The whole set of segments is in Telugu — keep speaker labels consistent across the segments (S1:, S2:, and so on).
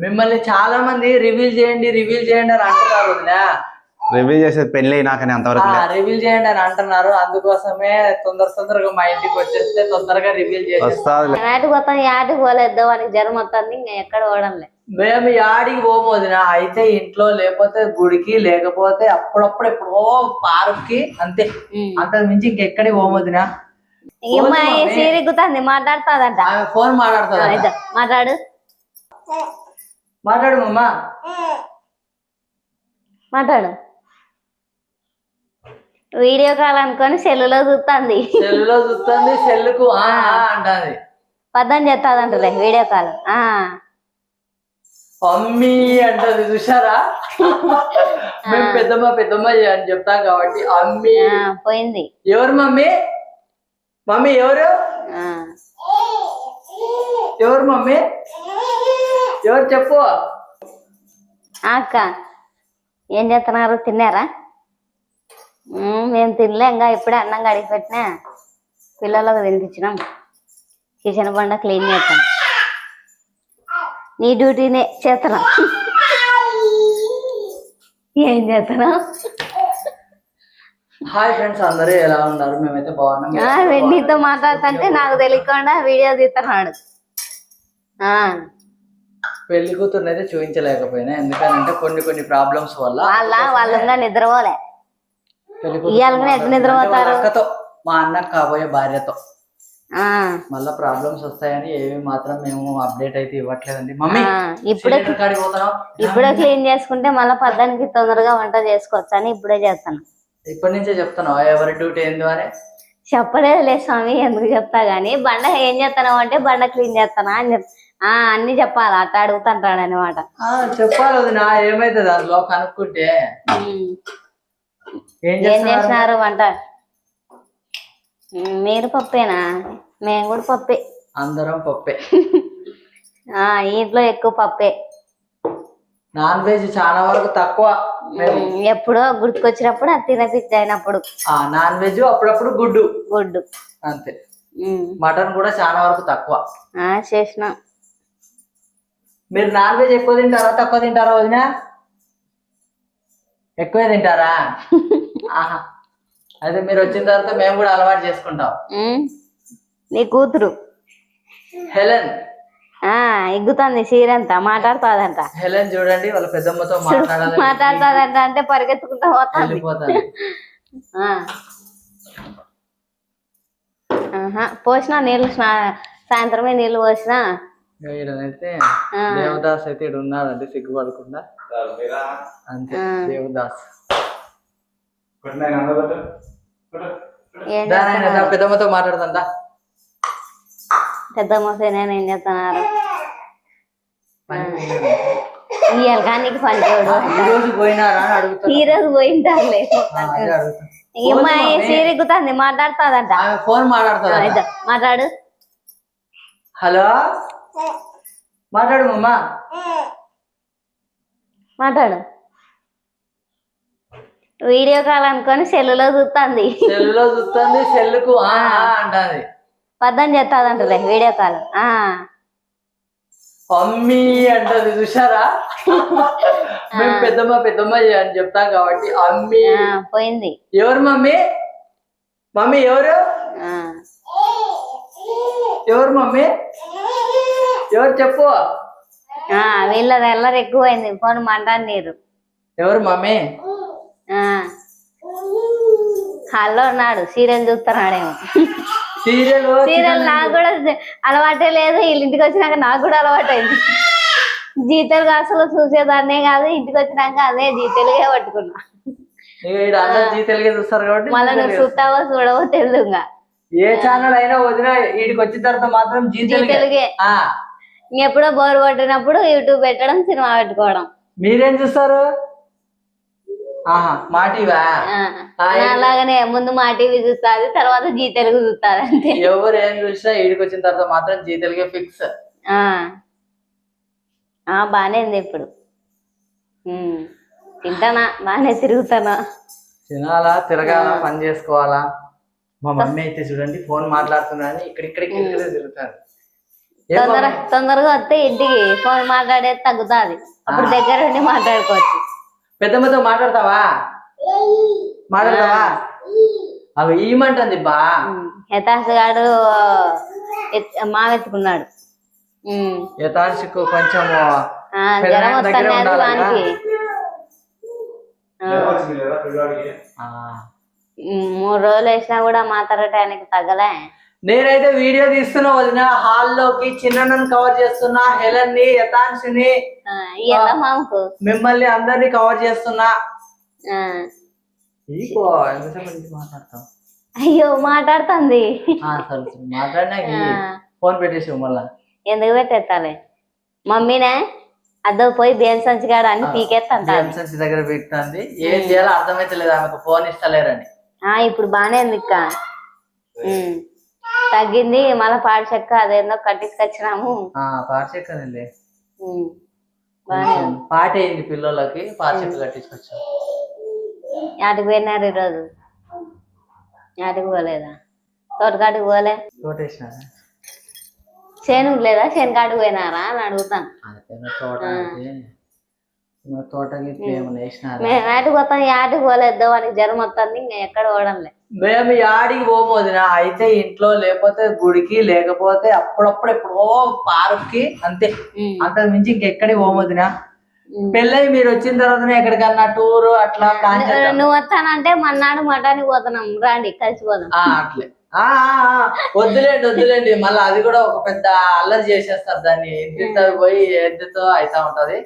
S1: మిమ్మల్ని చాలా మంది రివీల్ చేయండి రివీల్ చేయండి అని అంటున్నారు
S2: రివ్యూ చేసేది పెళ్ళి అయినాకనే అంతవరకు.
S1: రివీల్ చేయండి అని అంటున్నారు. అందుకోసమే తొందర తొందరగా మా ఇంటికి వచ్చేస్తే తొందరగా రివీల్
S3: పోతాం యాటికి పోలేదు వానికి జ్వరం వస్తుంది ఇంకా ఎక్కడ పోవడంలే.
S1: మేము యాడికి పోము వదిన. అయితే ఇంట్లో లేకపోతే గుడికి లేకపోతే అప్పుడప్పుడు ఎప్పుడో పార్క్కి అంతే అంతకు మించి ఇంకెక్కడికి పోము వదిన.
S3: ఇమ్మ సీరిగుతుంది మాట్లాడుతుందంట.
S1: ఫోన్ మాట్లాడుతుందా
S3: మాట్లాడు.
S1: మాట్లాడు మమ్మా
S3: మాట్లాడు. వీడియో కాల్ అనుకొని సెల్లులో చూస్తుంది
S1: సెల్లులో చూస్తుంది సెల్లుకు అంటాది.
S3: పద్దం చేస్తాదంటలే వీడియో కాల్. ఆ.
S1: మమ్మీ అంటది చూసారా మేము పెద్దమ్మ పెద్దమ్మ అని చెప్తాం కాబట్టి అమ్మి.
S3: పోయింది.
S1: ఎవరు మమ్మీ? మమ్మీ ఎవరు?
S3: ఆ.
S1: ఎవరు మమ్మీ? ఎవరు చెప్పు.
S3: అక్క ఏం చేస్తున్నారు? తిన్నారా? మేము తినలే ఇంకా ఇప్పుడే అన్నం కడిగి పెట్టినా. పిల్లలకు తినిపించినాం. కిచెన్ బండ క్లీన్ చేస్తాం నీ డ్యూటీనే చేస్తున్నాం. ఏం చేస్తున్నాం
S1: హాయ్ ఫ్రెండ్స్ అందరూ ఎలా ఉన్నారు? మేమైతే బాగున్నాం.
S3: నీతో మాట్లాడుతుంటే నాకు తెలియకుండా వీడియో తీస్తున్నాడు. ఆ,
S1: పెళ్ళి కూతురుని అయితే చూపించలేకపోయినా. ఎందుకంటే కొన్ని కొన్ని ప్రాబ్లమ్స్ వల్ల
S3: వాళ్ళ నిద్రపోలే.
S1: కూతురు
S3: నిద్రపోతారు?
S1: అక్కతో మా అన్న కాబోయే భార్యతో.
S3: ఆ,
S1: మళ్ళా ప్రాబ్లమ్స్ వస్తాయని ఏవి మాత్రం మేము అప్డేట్ అయితే ఇవ్వట్లేదండి. మమ్మీ
S3: ఇప్పుడే ఇప్పుడే క్లీన్ చేసుకుంటే మళ్ళీ పద్దానికి తొందరగా వంట చేసుకోవచ్చు అని ఇప్పుడే చేస్తాను
S1: ఇప్పటి నుంచే చెప్తాను ఎవరి డ్యూటీ ఏందో అని
S3: చెప్పలేదు లే స్వామి ఎందుకు చెప్తా గానీ. బండ ఏం చేస్తాను అంటే బండ క్లీన్ చేస్తానా అని చెప్ ఆ అన్ని చెప్పాలి. అట్ట అడుగుతుంటాడు అనమాట
S1: చెప్పాలి నా ఏమైతే దానిలో కనుక్కుంటే ఏం చేస్తున్నారు?
S3: చేసినారు వంట. మీరు పప్పేనా? మేము కూడా పప్పే.
S1: అందరం పప్పే.
S3: ఆ ఇంట్లో ఎక్కువ పప్పే.
S1: నాన్ వెజ్ చాలా వరకు తక్కువ.
S3: ఎప్పుడో గుర్తుకొచ్చినప్పుడు అది తినపిచ్చి అయినప్పుడు.
S1: ఆ నాన్ వెజ్ అప్పుడప్పుడు గుడ్డు.
S3: గుడ్డు.
S1: అంతే. మటన్ కూడా చాలా వరకు తక్కువ.
S3: ఆ చేసిన.
S1: మీరు నాన్ వెజ్ ఎక్కువ తింటారా తక్కువ తింటారా వదిన? ఎక్కువ తింటారా? ఆహా. అయితే మీరు వచ్చిన తర్వాత మేము కూడా అలవాటు చేసుకుంటాం.
S3: నీ కూతురు?
S1: హెలెన్.
S3: ఆ ఎగ్గుతుంది సీరంతా మాట్లాడుతుందంట.
S1: హెలెన్ చూడండి వాళ్ళ పెద్దమ్మతో
S3: మాట్లాడుతుందంట అంటే పరిగెత్తుకుంటా పోతుంది. పోసిన నీళ్ళు సాయంత్రమే నీళ్ళు పోసిన?
S1: ఈడనైతే
S3: ఆ.
S1: దేవదాస్ అయితే ఇక్కడ ఉన్నాడండి సిగ్గుపడకుండా. అంతే. దేవదాస్. పెద్దమ్మతో మాట్లాడుతుందా
S3: పెద్ద మోసేనేని ఏం చేస్తున్నారు? కానీ
S1: ఈ రోజు
S3: పోయింటారులే. మాట్లాడుతుందంట.
S1: ఫోన్ మాట్లాడుతుందా
S3: మాట్లాడు.
S1: హలో? మాట్లాడు మమ్మా
S3: మాట్లాడు. వీడియో కాల్ అనుకొని సెల్లులో చూస్తుంది
S1: సెల్లులో చూస్తుంది సెల్లుకు అంటాది.
S3: పద్దం చేస్తాదంటలే వీడియో కాల్. ఆ.
S1: మమ్మీ అంటది చూసారా మేము పెద్దమ్మ పెద్దమ్మ అని చెప్తాం కాబట్టి అమ్మి
S3: పోయింది.
S1: ఎవరు మమ్మీ? మమ్మీ ఎవరు? ఎవరు మమ్మీ? ఎవరు చెప్పు?
S3: ఆ, వీళ్ళది ఎల్లరు ఎక్కువైంది. ఫోన్ మాట్లాడినీరు
S1: ఎవరు మమ్మీ?
S3: ఆ. హాల్లో ఉన్నాడు సీరియల్ చూస్తున్నాడేమో.
S1: సీరియల్?
S3: సీరియల్ నాకు కూడా అలవాటే లేదు. వీళ్ళ ఇంటికి వచ్చినాక నాకు కూడా అలవాటైంది. జీ తెలుగు అసలు చూసేదాన్నే కాదు ఇంటికి వచ్చినాక అదే జీ తెలుగే పట్టుకున్నా
S1: తెలుగే
S3: మళ్ళీ నువ్వు
S1: తెలుగే
S3: చూస్తావో చూడవో ఇంకా.
S1: ఏ ఛానల్ అయినా వదిన వీడికి వచ్చిన తర్వాత మాత్రం జీ
S3: జీ
S1: తెలుగే
S3: తెలుగే
S1: ఆ,
S3: ఎప్పుడో బోర్ కొట్టినప్పుడు యూట్యూబ్ పెట్టడం సినిమా పెట్టుకోవడం.
S1: మీరేం చూస్తారు? ఆహా
S3: అలాగనే ముందు మా టీవీ చూస్తుంది తర్వాత జీ తెలుగు చూస్తుంది అంతే.
S1: ఎవరు ఏం చూసినా వీడికి వచ్చిన తర్వాత మాత్రం జీ తెలుగే ఫిక్స్.
S3: ఆ. ఆ, బానే ఉంది ఇప్పుడు. తింటానా? బాగానే తిరుగుతానా?
S1: తినాలా తిరగాల పని చేసుకోవాలా? మా మమ్మీ అయితే చూడండి ఫోన్ మాట్లాడుతున్నా ఇక్కడ ఇక్కడ తిరుగుతారు
S3: తొందర? తొందరగా వస్తే ఇంటికి ఫోన్ మాట్లాడేది తగ్గుతాది. అప్పుడు దగ్గర ఉండి మాట్లాడుకోవచ్చు.
S1: పెద్దమ్మతో మాట్లాడతావా? మాట్లాడతావా? అవి ఈమంటుంది బా?
S3: యథాస్ గాడు మావెత్తుకున్నాడు.
S1: కొంచెం
S3: జ్వరం
S1: ఆ.
S3: ఉమ్, మూడు రోజులు వేసినా కూడా ఆయనకి తగ్గలే.
S1: నేనైతే వీడియో తీస్తున్నా వదిన. హాల్లోకి చిన్నను కవర్ చేస్తున్నా హెలెన్ని యథాంశిని మిమ్మల్ని అందరినీ కవర్ చేస్తున్నా. మాట్లాడతాం?
S3: అయ్యో మాట్లాడుతుంది.
S1: మాట్లాడినా. ఫోన్ పెట్టేసి మళ్ళా.
S3: ఎందుకు పెట్టేస్తాలే? మమ్మీనే అదో పోయి బియ్యం సంచిగాడు అని పీకేస్తాంట
S1: ఎంసెన్సీ దగ్గర పెట్టింది. ఏం చేయాలో అర్థమైతే లేదు ఆమెకు. ఫోన్ ఇస్తలేరని.
S3: ఆ ఇప్పుడు బానే ఉంది ఇక్క. తగ్గింది మళ్ళా పాడి చెక్క అదేందో కట్టించుకొచ్చినాము. బానే ఉంది
S1: పాట అయింది పిల్లలకి పార్చెక్ కట్టించుకొచ్చాం
S3: యాటికి పోయినారు ఈరోజు? యాటికి పోలేదా? తోటకాటికి పోలే? చేనుకు లేదా? చేనుకాటికి పోయినారా అని అడుగుతాను.
S1: తోట
S3: మేము యాటికి పోతాం యాటికి పోలేదు. వానికి జ్వరం వస్తుంది ఇంకా ఎక్కడ పోవడంలే
S1: మేము యాడికి పోము వదిన అయితే ఇంట్లో లేకపోతే గుడికి లేకపోతే అప్పుడప్పుడు ఎప్పుడో పార్క్కి అంతే.
S3: ఉమ్.
S1: అంతకు మించి ఇంకెక్కడికి పోము వదిన. పెళ్ళై మీరు వచ్చిన తర్వాత ఎక్కడికన్నా టూర్ అట్లా ప్లాన్
S3: నువ్వు వస్తానంటే మన్నాడు మఠానికి పోతున్నాం. రాండి కలిసిపోదాం
S1: అట్లే. వద్దులేండి వద్దులేండి. మళ్ళీ అది కూడా ఒక పెద్ద అల్లరి చేసేస్తారు దాన్ని. ఎద్దుతో పోయి ఎద్దుతో అయితా ఉంటది.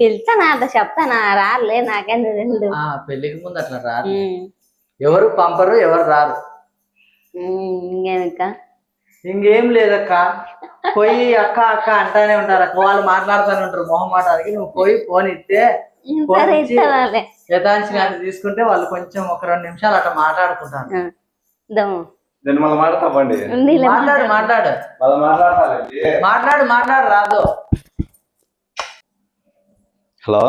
S3: పిలుస్తానా అట్లా చెప్తానా. రాలే నాకేం
S1: పెళ్ళికి ముందు అట్లా
S3: ఉమ్.
S1: ఎవరు పంపరు ఎవరు రారు.
S3: ఉమ్, ఇంకేమిక్క?
S1: ఇంకేం లేదక్క. పోయి అక్క అక్క అంటానే ఉంటారు. అక్క వాళ్ళు మాట్లాడుతూనే ఉంటారు. మొహం మాట్లాడికి నువ్వు పోయి ఫోన్ ఇస్తే. యథాంశి తీసుకుంటే వాళ్ళు కొంచెం ఒక రెండు నిమిషాలు అట్లా మాట్లాడుకుంటారు.
S2: నేను మళ్ళీ మాట్లాడతామండి.
S1: మాట్లాడు మాట్లాడు.
S2: మళ్ళీ
S1: మాట్లాడు మాట్లాడు రాదు.
S2: హలో?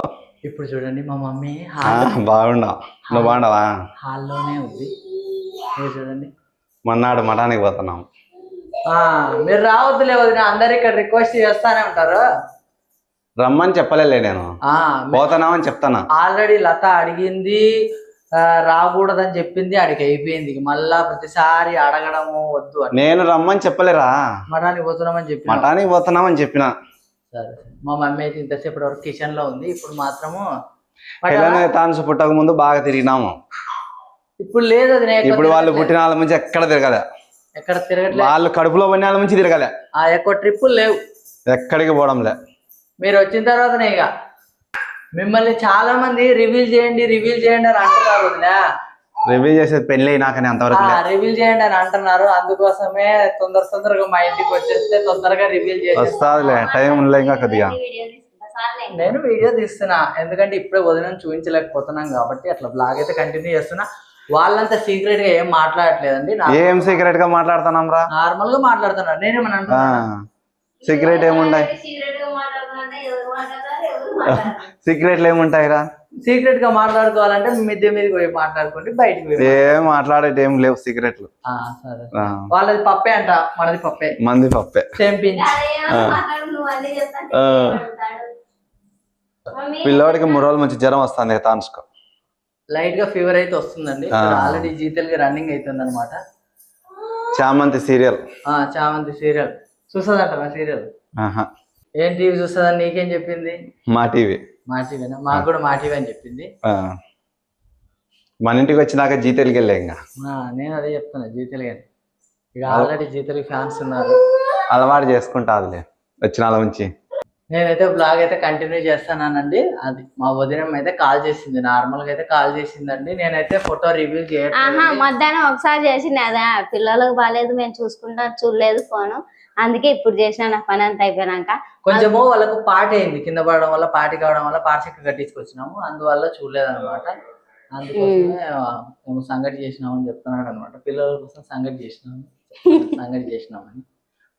S1: ఇప్పుడు చూడండి మా మమ్మీ
S2: బాగున్నా. నువ్వు బాగున్నావా?
S1: హాల్లోనే ఉంది. చూడండి.
S2: మొన్నాడు మఠానికి పోతున్నాం.
S1: ఆ మీరు రావద్దులే వదిన అందరు ఇక్కడ రిక్వెస్ట్ చేస్తానే ఉంటారు.
S2: రమ్మని చెప్పలేలే నేను.
S1: ఆ
S2: పోతున్నామని చెప్తానా
S1: ఆల్రెడీ లత అడిగింది రాకూడదని చెప్పింది అడిగి అయిపోయింది. మళ్ళా ప్రతిసారి అడగడము వద్దు
S2: నేను రమ్మని చెప్పలేరా?
S1: మఠానికి పోతున్నామని చెప్పి
S2: మఠానికి పోతున్నామని చెప్పిన.
S1: సరే. మా మమ్మీ అయితే ఇంతసేపటి వరకు కిచెన్లో ఉంది. ఇప్పుడు మాత్రము
S2: తాను పుట్టక ముందు బాగా తిరిగినాము.
S1: ఇప్పుడు లేదు అది
S2: ఇప్పుడు వాళ్ళు పుట్టిన వాళ్ళ నుంచి ఎక్కడ తిరగలే?
S1: ఎక్కడ తిరగట్లేదు
S2: వాళ్ళు కడుపులో పడిన వాళ్ళ నుంచి తిరగలే.
S1: ఆ ఎక్కువ ట్రిప్పులు లేవు.
S2: ఎక్కడికి పోవడంలే.
S1: మీరు వచ్చిన తర్వాతనే ఇక. మిమ్మల్ని చాలా మంది రివీల్ చేయండి రివీల్ చేయండి అని అంటున్నారు వదినా.
S2: రివ్యూ చేసేది పెళ్ళి నాకని అంతవరకు లే.
S1: రివీల్ చేయండి అని అంటున్నారు. అందుకోసమే తొందర తొందరగా మా ఇంటికి వచ్చేస్తే తొందరగా రివీల్ చేసి
S2: వస్తాదిలే టైం ఉండలే ఇంకా కొద్దిగా.
S1: నేను వీడియో తీస్తున్నా ఎందుకంటే ఇప్పుడే వదిన చూపించలేకపోతున్నాం కాబట్టి అట్లా బ్లాగ్ అయితే కంటిన్యూ చేస్తున్నా. వాళ్ళంతా సీక్రెట్గా ఏం మాట్లాడట్లేదండి.
S2: ఏం సీక్రెట్గా మాట్లాడుతున్నాం రా?
S1: నార్మల్గా మాట్లాడుతున్నారు. నేనేమని అంటున్నా?
S2: సీక్రెట్ ఏముంటాయి
S3: సీరియల్గా మాట్లాడుతుంటే
S1: సీక్రెట్గా మాట్లాడుకోవాలంటే మిద్దె మీదకి పోయి మాట్లాడుకోండి బయటికి పోయి
S2: ఏం మాట్లాడేటి ఏం లేవు సీక్రెట్లు.
S1: ఆ, సరే.
S2: ఆ,
S1: వాళ్ళది పప్పే అంట మనది పప్పే.
S2: మంది పప్పే.
S1: సేమ్ పించ్
S3: అదేమో మాట్లాడు, నువ్వు అన్నీ చెప్తాంటే
S2: ఆ. పిల్లోడికి మూడు రోజుల నుంచి జ్వరం వస్తుంది తాన్సుకో
S1: లైట్గా ఫీవర్ అయితే వస్తుందండి.
S2: ఆ.
S1: ఆల్రెడీ జీతల్గా రన్నింగ్ అవుతుంది అనమాట
S2: చామంతి సీరియల్.
S1: చామంతి సీరియల్. చూస్తుందంట మా సీరియల్ ఏం టీవీ చూస్తుందని నీకేం చెప్పింది?
S2: మా టీవీ.
S1: మా టీవీనా మాకు కూడా మా టీవీ అని చెప్పింది.
S2: మన ఇంటికి వచ్చినాక జీతేలకి వెళ్ళే ఇంకా.
S1: ఆ, నేను అదే చెప్తున్నా జీతల్ గారి ఇక ఆల్రెడీ జీతల్ ఫ్యాన్స్ ఉన్నారు.
S2: అలవాటు చేసుకుంటా అదిలే వచ్చిన నుంచి.
S1: నేనైతే బ్లాగ్ అయితే కంటిన్యూ చేస్తానండి అది మా వదినం అయితే కాల్ చేసింది నార్మల్గా అయితే కాల్ చేసిందండి. నేనైతే ఫోటో రివ్యూ
S3: ఆహా
S1: చేయట్లేదు
S3: మధ్యాహ్నం ఒకసారి చేసిన అదా? పిల్లలకు బాగాలేదు మేము చూసుకుంటా చూడలేదు ఫోను. అందుకే ఇప్పుడు చేసిన నా పని అంతా అయిపోయినాక
S1: కొంచెము వాళ్ళకు పాట అయింది కింద పడడం వల్ల పాటి కావడం వల్ల పాట చెక్క కట్టించుకొచ్చినాము. అందువల్ల చూడలేదు అనమాట అందుకోసమే సంగటి చేసినాము అని చెప్తున్నాడు అనమాట పిల్లల కోసం సంగటి చేసినాము. సంగటి చేసినామని.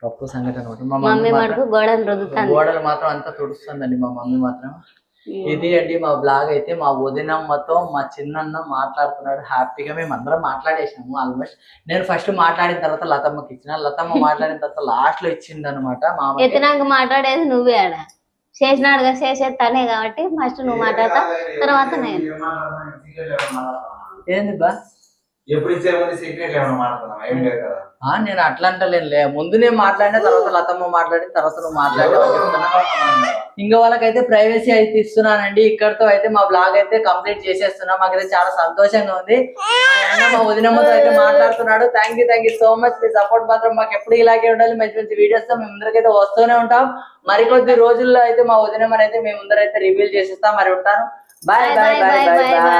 S1: పప్పు సంగటి అనమాట మా
S3: మమ్మీ మటుకు రుద్దుతాను
S1: గోడలు మాత్రం అంతా తుడుస్తుందండి మా మమ్మీ మాత్రం. ఇది అండి మా బ్లాగ్ అయితే మా వదినమ్మతో మా చిన్నన్న మాట్లాడుతున్నాడు. హ్యాపీగా మేము అందరం మాట్లాడేసినాము ఆల్మోస్ట్ నేను ఫస్ట్ మాట్లాడిన తర్వాత లతమ్మకి ఇచ్చిన. లతమ్మ మాట్లాడిన తర్వాత లాస్ట్లో ఇచ్చింది అనమాట
S3: మాట్లాడేది నువ్వే ఆడ. చేసినాడుగా చేసేది తనే కాబట్టి ఫస్ట్ నువ్వు మాట్లాడతా తర్వాత నేను.
S1: ఏంది బా?
S4: ఎప్పుడు ఇచ్చే సీక్రెట్ ఏమైనా మాట్లాడుతున్నావా? ఏం లేదు కదా.
S1: ఆ, నేను అట్లా అంటలేనులే. ముందు నేను మాట్లాడిన తర్వాత లతమ్మ మాట్లాడిన తర్వాత నువ్వు మాట్లాడావు ఇంకా వాళ్ళకైతే ప్రైవసీ అయితే ఇస్తున్నానండి. ఇక్కడతో అయితే మా బ్లాగ్ అయితే కంప్లీట్ చేసేస్తున్నా. మాకైతే చాలా సంతోషంగా ఉంది. మా వదినమ్మతో అయితే మాట్లాడుతున్నాడు. Thank you thank you so much me support మాత్రం మాకు ఎప్పుడు ఇలాగే ఉండాలి. మంచి మంచి వీడియోస్తో మేము ముందరకైతే వస్తూనే ఉంటాం. మరికొద్ది రోజుల్లో అయితే మా వదినమ్మని అయితే మేము ముందరైతే రివీల్ చేసేస్తాం. మరి ఉంటాను. Bye bye bye bye bye